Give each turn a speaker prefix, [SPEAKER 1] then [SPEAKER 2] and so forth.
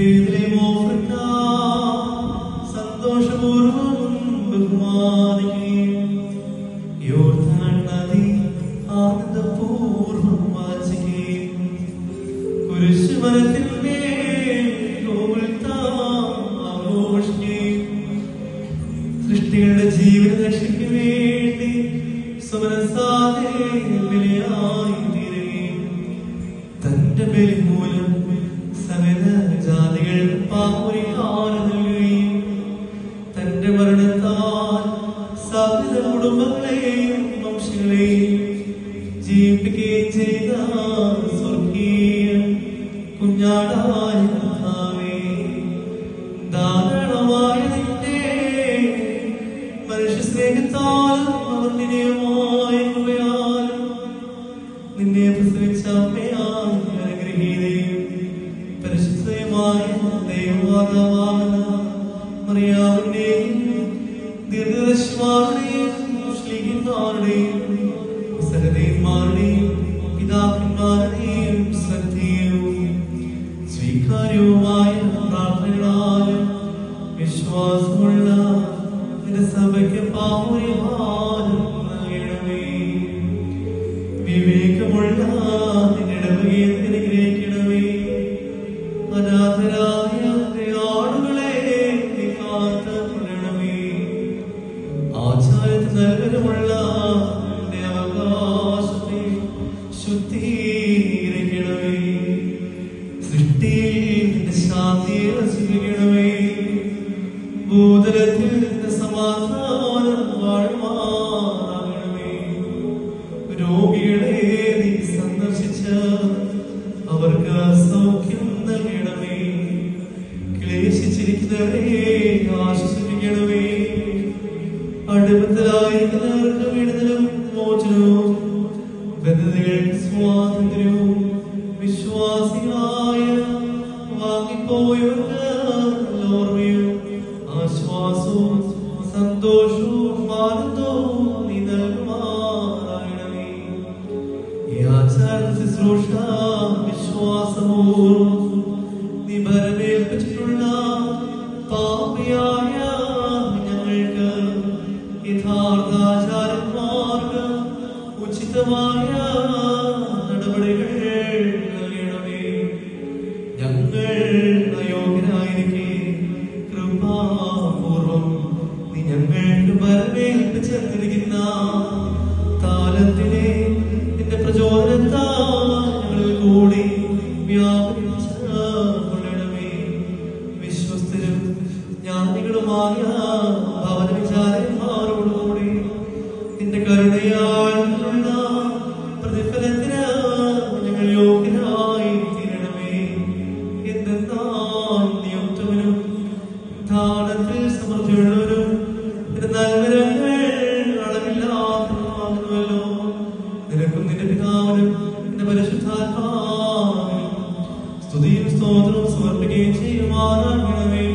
[SPEAKER 1] ബേത്ലേഹേമോഫ്രിക്ക ബഹുമാനിക്കുകയും യോർദാൻ നദി ആനന്ദപൂർവം വാചിക്കുകയും കുരിശുമരത്തിന്മേൽ ആഘോഷിക്കുകയും സൃഷ്ടികളുടെ ജീവന രക്ഷയ്ക്ക് വേണ്ടി സുമനസാതെ ബലിയായി തീരുകയും തന്റെ ബലി ജീവിപ്പിക്കുകയും ചെയ്ത സ്വർഗീയ കുഞ്ഞാടായ ധാരാളമായ നിന്റെ മനുഷ്യ സ്നേഹത്താലും അവർണനീയമായ കൃപയാലും നിന്നെ പ്രസവിച്ച അമ്മയായി അനുഗ്രഹീതയും പരിശുദ്ധയുമായ ദൈവമാതാവാകുന്ന മറിയാവിന്റെയും ദീർഘദർശിമാരുടെയും ശ്ലീഹന്മാരുടെയും വിവേകമുള്ള നിന്നിടവകയെ അനുഗ്രഹിക്കണമേ അനാഥരായ ആളുകളെ കാത്തുകൊള്ളണമേ ആചാരത്തിൽ നൽകനമുള്ള നിന്റെ അവകാശത്തെ ശുദ്ധീകരിക്കണമേ. നിന്റെ ശാന്തിയെ വസിപ്പിക്കണമേ ഭൂതലത്തിൽ സമാധാനം വാഴ്മാറാകണമേ. രോഗികളെ നീ സന്ദർശിച്ച് അവർക്ക് സൗഖ്യം നൽകണമേ. ക്ലേശിച്ചിരിക്കുന്നവരെ ആശ്വസിപ്പിക്കണമേ. അടുപ്പത്തിലായിരിക്കുന്നവർക്ക് വിടുതലും മോചനവും ബന്ധതകൾ സ്വാതന്ത്ര്യവും വിശ്വാസികളായ വാങ്ങിപ്പോയവർക്ക് ഓർമ്മയും ആശ്വാസവും സന്തോഷവും ആനന്ദവും നീ നൽകുമാറാകണമേ. ഈ ആചാര വിശ്വാസമോ നീ ഭരമേൽപ്പിച്ചിട്ടുള്ള പാപിയായ ഞങ്ങൾക്ക് യഥാർത്ഥ ആചാര്യന്മാർക്ക് ഉചിതമായ നടപടികൾ നൽകണമേ. ഞങ്ങൾ അയോഗ്യരായിരിക്കെ. വരവേൽപ്പിച്ച് തന്നിരിക്കുന്ന കാലത്തിനെ നിന്റെ പ്രചോദനത്താൽ ഞങ്ങളിൽ കൂടി നിന്റെ കരുണയാൽ തീരണമേ. പിതാവിനും സ്തുതിയും സ്തോത്രവും സമർപ്പിക്കുകയും ചെയ്യുമാറാകണമേ.